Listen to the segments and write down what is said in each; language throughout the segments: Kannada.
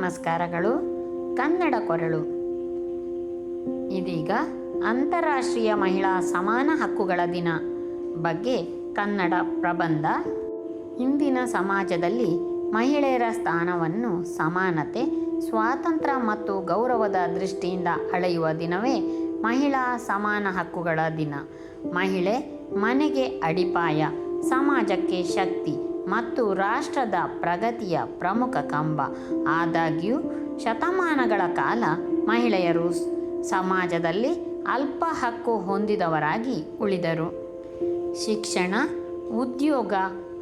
ನಮಸ್ಕಾರಗಳು. ಕನ್ನಡ ಕೊರಳು. ಇದೀಗ ಅಂತಾರಾಷ್ಟ್ರೀಯ ಮಹಿಳಾ ಸಮಾನ ಹಕ್ಕುಗಳ ದಿನ ಬಗ್ಗೆ ಕನ್ನಡ ಪ್ರಬಂಧ. ಇಂದಿನ ಸಮಾಜದಲ್ಲಿ ಮಹಿಳೆಯರ ಸ್ಥಾನವನ್ನು ಸಮಾನತೆ, ಸ್ವಾತಂತ್ರ್ಯ ಮತ್ತು ಗೌರವದ ದೃಷ್ಟಿಯಿಂದ ಅಳೆಯುವ ದಿನವೇ ಮಹಿಳಾ ಸಮಾನ ಹಕ್ಕುಗಳ ದಿನ. ಮಹಿಳೆ ಮನೆಗೆ ಅಡಿಪಾಯ, ಸಮಾಜಕ್ಕೆ ಶಕ್ತಿ ಮತ್ತು ರಾಷ್ಟ್ರದ ಪ್ರಗತಿಯ ಪ್ರಮುಖ ಕಂಬ. ಆದಾಗ್ಯೂ, ಶತಮಾನಗಳ ಕಾಲ ಮಹಿಳೆಯರು ಸಮಾಜದಲ್ಲಿ ಅಲ್ಪ ಹಕ್ಕು ಹೊಂದಿದವರಾಗಿ ಉಳಿದರು. ಶಿಕ್ಷಣ, ಉದ್ಯೋಗ,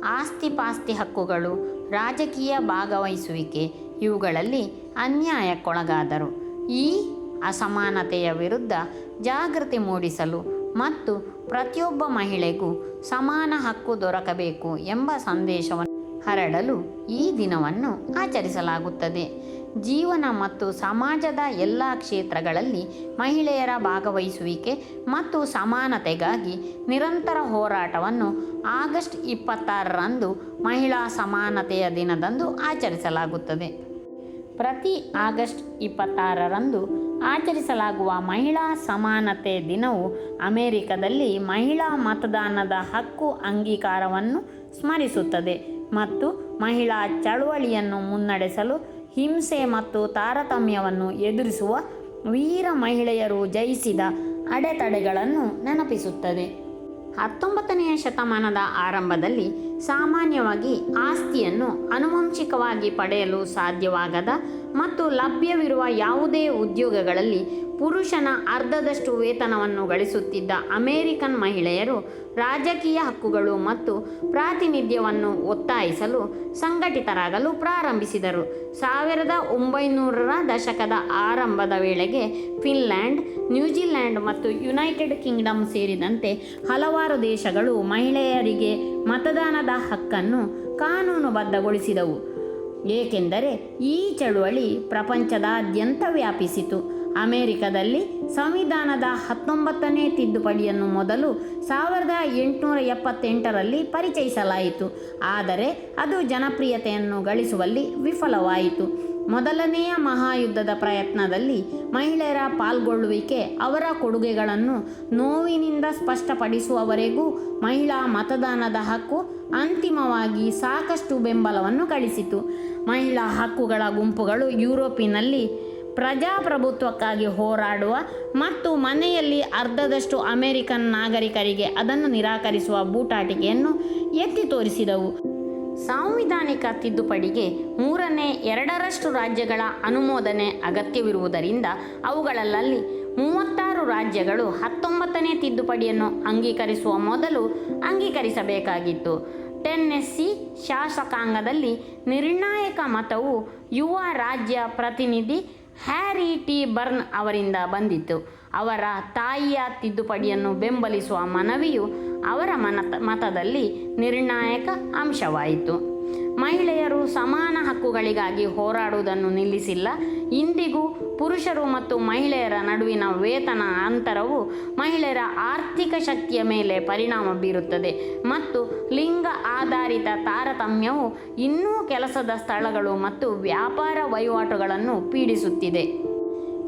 ಆಸ್ತಿಪಾಸ್ತಿ ಹಕ್ಕುಗಳು, ರಾಜಕೀಯ ಭಾಗವಹಿಸುವಿಕೆ ಇವುಗಳಲ್ಲಿ ಅನ್ಯಾಯಕ್ಕೊಳಗಾದರು. ಈ ಅಸಮಾನತೆಯ ವಿರುದ್ಧ ಜಾಗೃತಿ ಮೂಡಿಸಲು ಮತ್ತು ಪ್ರತಿಯೊಬ್ಬ ಮಹಿಳೆಗೂ ಸಮಾನ ಹಕ್ಕು ದೊರಕಬೇಕು ಎಂಬ ಸಂದೇಶವನ್ನು ಹರಡಲು ಈ ದಿನವನ್ನು ಆಚರಿಸಲಾಗುತ್ತದೆ. ಜೀವನ ಮತ್ತು ಸಮಾಜದ ಎಲ್ಲ ಕ್ಷೇತ್ರಗಳಲ್ಲಿ ಮಹಿಳೆಯರ ಭಾಗವಹಿಸುವಿಕೆ ಮತ್ತು ಸಮಾನತೆಗಾಗಿ ನಿರಂತರ ಹೋರಾಟವನ್ನು ಆಗಸ್ಟ್ ಇಪ್ಪತ್ತಾರರಂದು ಮಹಿಳಾ ಸಮಾನತೆಯ ದಿನದಂದು ಆಚರಿಸಲಾಗುತ್ತದೆ. ಪ್ರತಿ ಆಗಸ್ಟ್ ಇಪ್ಪತ್ತಾರರಂದು ಆಚರಿಸಲಾಗುವ ಮಹಿಳಾ ಸಮಾನತೆ ದಿನವು ಅಮೆರಿಕದಲ್ಲಿ ಮಹಿಳಾ ಮತದಾನದ ಹಕ್ಕು ಅಂಗೀಕಾರವನ್ನು ಸ್ಮರಿಸುತ್ತದೆ ಮತ್ತು ಮಹಿಳಾ ಚಳುವಳಿಯನ್ನು ಮುನ್ನಡೆಸಲು ಹಿಂಸೆ ಮತ್ತು ತಾರತಮ್ಯವನ್ನು ಎದುರಿಸುವ ವೀರ ಮಹಿಳೆಯರು ಜಯಿಸಿದ ಅಡೆತಡೆಗಳನ್ನು ನೆನಪಿಸುತ್ತದೆ. ಹತ್ತೊಂಬತ್ತನೆಯ ಶತಮಾನದ ಆರಂಭದಲ್ಲಿ ಸಾಮಾನ್ಯವಾಗಿ ಆಸ್ತಿಯನ್ನು ಆನುವಂಶಿಕವಾಗಿ ಪಡೆಯಲು ಸಾಧ್ಯವಾಗದ ಮತ್ತು ಲಭ್ಯವಿರುವ ಯಾವುದೇ ಉದ್ಯೋಗಗಳಲ್ಲಿ ಪುರುಷನ ಅರ್ಧದಷ್ಟು ವೇತನವನ್ನು ಗಳಿಸುತ್ತಿದ್ದ ಅಮೇರಿಕನ್ ಮಹಿಳೆಯರು ರಾಜಕೀಯ ಹಕ್ಕುಗಳು ಮತ್ತು ಪ್ರಾತಿನಿಧ್ಯವನ್ನು ಒತ್ತಾಯಿಸಲು ಸಂಘಟಿತರಾಗಲು ಪ್ರಾರಂಭಿಸಿದರು. ಸಾವಿರದ ಒಂಬೈನೂರರ ದಶಕದ ಆರಂಭದ ವೇಳೆಗೆ ಫಿನ್ಲ್ಯಾಂಡ್, ನ್ಯೂಜಿಲ್ಯಾಂಡ್ ಮತ್ತು ಯುನೈಟೆಡ್ ಕಿಂಗ್ಡಮ್ ಸೇರಿದಂತೆ ಹಲವಾರು ದೇಶಗಳು ಮಹಿಳೆಯರಿಗೆ ಮತದಾನದ ಹಕ್ಕನ್ನು ಕಾನೂನುಬದ್ಧಗೊಳಿಸಿದವು. ಏಕೆಂದರೆ ಈ ಚಳುವಳಿ ಪ್ರಪಂಚದಾದ್ಯಂತ ವ್ಯಾಪಿಸಿತು. ಅಮೆರಿಕದಲ್ಲಿ ಸಂವಿಧಾನದ ಹತ್ತೊಂಬತ್ತನೇ ತಿದ್ದುಪಡಿಯನ್ನು ಮೊದಲು ಸಾವಿರದ ಎಂಟುನೂರ ಎಪ್ಪತ್ತೆಂಟರಲ್ಲಿ ಪರಿಚಯಿಸಲಾಯಿತು. ಆದರೆ ಅದು ಜನಪ್ರಿಯತೆಯನ್ನು ಗಳಿಸುವಲ್ಲಿ ವಿಫಲವಾಯಿತು. ಮೊದಲನೆಯ ಮಹಾಯುದ್ಧದ ಪ್ರಯತ್ನದಲ್ಲಿ ಮಹಿಳೆಯರ ಪಾಲ್ಗೊಳ್ಳುವಿಕೆ, ಅವರ ಕೊಡುಗೆಗಳನ್ನು ನೋವಿನಿಂದ ಸ್ಪಷ್ಟಪಡಿಸುವವರೆಗೂ ಮಹಿಳಾ ಮತದಾನದ ಹಕ್ಕು ಅಂತಿಮವಾಗಿ ಸಾಕಷ್ಟು ಬೆಂಬಲವನ್ನು ಗಳಿಸಿತು. ಮಹಿಳಾ ಹಕ್ಕುಗಳ ಗುಂಪುಗಳು ಯುರೋಪಿನಲ್ಲಿ ಪ್ರಜಾಪ್ರಭುತ್ವಕ್ಕಾಗಿ ಹೋರಾಡುವ ಮತ್ತು ಮನೆಯಲ್ಲಿ ಅರ್ಧದಷ್ಟು ಅಮೆರಿಕನ್ ನಾಗರಿಕರಿಗೆ ಅದನ್ನು ನಿರಾಕರಿಸುವ ಬೂಟಾಟಿಕೆಯನ್ನು ಎತ್ತಿ ತೋರಿಸಿದವು. ಸಾಂವಿಧಾನಿಕ ತಿದ್ದುಪಡಿಗೆ ಮೂರನೇ, ಎರಡರಷ್ಟು ರಾಜ್ಯಗಳ ಅನುಮೋದನೆ ಅಗತ್ಯವಿರುವುದರಿಂದ ಅವುಗಳಲ್ಲಿ ಮೂವತ್ತಾರು ರಾಜ್ಯಗಳು ಹತ್ತೊಂಬತ್ತನೇ ತಿದ್ದುಪಡಿಯನ್ನು ಅಂಗೀಕರಿಸುವ ಮೊದಲು ಅಂಗೀಕರಿಸಬೇಕಾಗಿತ್ತು. ಟೆನ್ನೆಸ್ಸಿ ಶಾಸಕಾಂಗದಲ್ಲಿ ನಿರ್ಣಾಯಕ ಮತವು ಯುವ ರಾಜ್ಯ ಪ್ರತಿನಿಧಿ ಹ್ಯಾರಿ ಟಿ ಬರ್ನ್ ಅವರಿಂದ ಬಂದಿತ್ತು ಅವರ ತಾಯಿಯ ತಿದ್ದುಪಡಿಯನ್ನು ಬೆಂಬಲಿಸುವ ಮನವಿಯು ಅವರ ಮನ ಮತದಲ್ಲಿ ನಿರ್ಣಾಯಕ ಅಂಶವಾಯಿತು. ಮಹಿಳೆಯರು ಸಮಾನ ಹಕ್ಕುಗಳಿಗಾಗಿ ಹೋರಾಡುವುದನ್ನು ನಿಲ್ಲಿಸಿಲ್ಲ. ಇಂದಿಗೂ ಪುರುಷರು ಮತ್ತು ಮಹಿಳೆಯರ ನಡುವಿನ ವೇತನ ಅಂತರವು ಮಹಿಳೆಯರ ಆರ್ಥಿಕ ಶಕ್ತಿಯ ಮೇಲೆ ಪರಿಣಾಮ ಬೀರುತ್ತದೆ ಮತ್ತು ಲಿಂಗ ಆಧಾರಿತ ತಾರತಮ್ಯವು ಇನ್ನೂ ಕೆಲಸದ ಸ್ಥಳಗಳು ಮತ್ತು ವ್ಯಾಪಾರ ವಹಿವಾಟುಗಳನ್ನು ಪೀಡಿಸುತ್ತಿದೆ.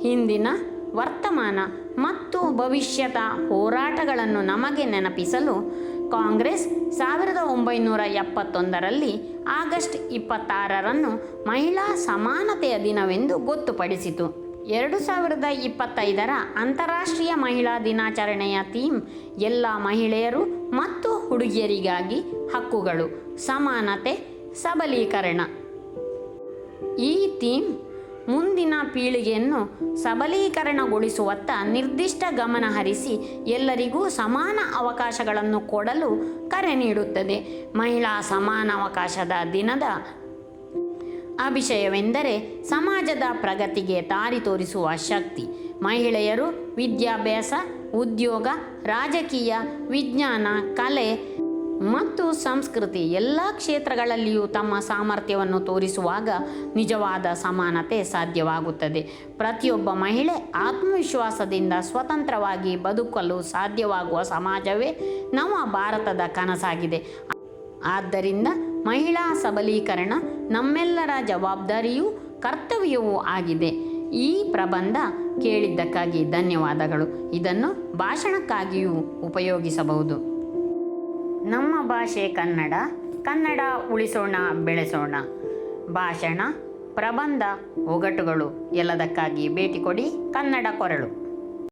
ಹಿಂದಿನ ವರ್ತಮಾನ ಮತ್ತು ಭವಿಷ್ಯದ ಹೋರಾಟಗಳನ್ನು ನಮಗೆ ನೆನಪಿಸಲು ಕಾಂಗ್ರೆಸ್ ಸಾವಿರದ ಒಂಬೈನೂರ ಎಪ್ಪತ್ತೊಂದರಲ್ಲಿ ಆಗಸ್ಟ್ ಇಪ್ಪತ್ತಾರರನ್ನು ಮಹಿಳಾ ಸಮಾನತೆಯ ದಿನವೆಂದು ಗೊತ್ತುಪಡಿಸಿತು. ಎರಡು ಸಾವಿರದ ಇಪ್ಪತ್ತೈದರ ಅಂತಾರಾಷ್ಟ್ರೀಯ ಮಹಿಳಾ ದಿನಾಚರಣೆಯ ಥೀಮ್ ಎಲ್ಲ ಮಹಿಳೆಯರು ಮತ್ತು ಹುಡುಗಿಯರಿಗಾಗಿ ಹಕ್ಕುಗಳು, ಸಮಾನತೆ, ಸಬಲೀಕರಣ. ಈ ಥೀಮ್ ಮುಂದಿನ ಪೀಳಿಗೆಯನ್ನು ಸಬಲೀಕರಣಗೊಳಿಸುವತ್ತ ನಿರ್ದಿಷ್ಟ ಗಮನ ಹರಿಸಿ ಎಲ್ಲರಿಗೂ ಸಮಾನ ಅವಕಾಶಗಳನ್ನು ಕೊಡಲು ಕರೆ ನೀಡುತ್ತದೆ. ಮಹಿಳಾ ಸಮಾನಾವಕಾಶದ ದಿನದ ಅಭಿಷಯವೆಂದರೆ ಸಮಾಜದ ಪ್ರಗತಿಗೆ ದಾರಿ ತೋರಿಸುವ ಶಕ್ತಿ. ಮಹಿಳೆಯರು ವಿದ್ಯಾಭ್ಯಾಸ, ಉದ್ಯೋಗ, ರಾಜಕೀಯ, ವಿಜ್ಞಾನ, ಕಲೆ ಮತ್ತು ಸಂಸ್ಕೃತಿ ಎಲ್ಲ ಕ್ಷೇತ್ರಗಳಲ್ಲಿಯೂ ತಮ್ಮ ಸಾಮರ್ಥ್ಯವನ್ನು ತೋರಿಸುವಾಗ ನಿಜವಾದ ಸಮಾನತೆ ಸಾಧ್ಯವಾಗುತ್ತದೆ. ಪ್ರತಿಯೊಬ್ಬ ಮಹಿಳೆ ಆತ್ಮವಿಶ್ವಾಸದಿಂದ ಸ್ವತಂತ್ರವಾಗಿ ಬದುಕಲು ಸಾಧ್ಯವಾಗುವ ಸಮಾಜವೇ ನಮ್ಮ ಭಾರತದ ಕನಸಾಗಿದೆ. ಆದ್ದರಿಂದ ಮಹಿಳಾ ಸಬಲೀಕರಣ ನಮ್ಮೆಲ್ಲರ ಜವಾಬ್ದಾರಿಯೂ ಕರ್ತವ್ಯವೂ ಆಗಿದೆ. ಈ ಪ್ರಬಂಧ ಕೇಳಿದ್ದಕ್ಕಾಗಿ ಧನ್ಯವಾದಗಳು. ಇದನ್ನು ಭಾಷಣಕ್ಕಾಗಿಯೂ ಉಪಯೋಗಿಸಬಹುದು. ನಮ್ಮ ಭಾಷೆ ಕನ್ನಡ ಕನ್ನಡ ಉಳಿಸೋಣ ಬೆಳೆಸೋಣ. ಭಾಷಣ ಪ್ರಬಂಧ ಒಗಟುಗಳು ಎಲ್ಲದಕ್ಕಾಗಿ ಭೇಟಿ ಕೊಡಿ ಕನ್ನಡ ಕೊರಳು.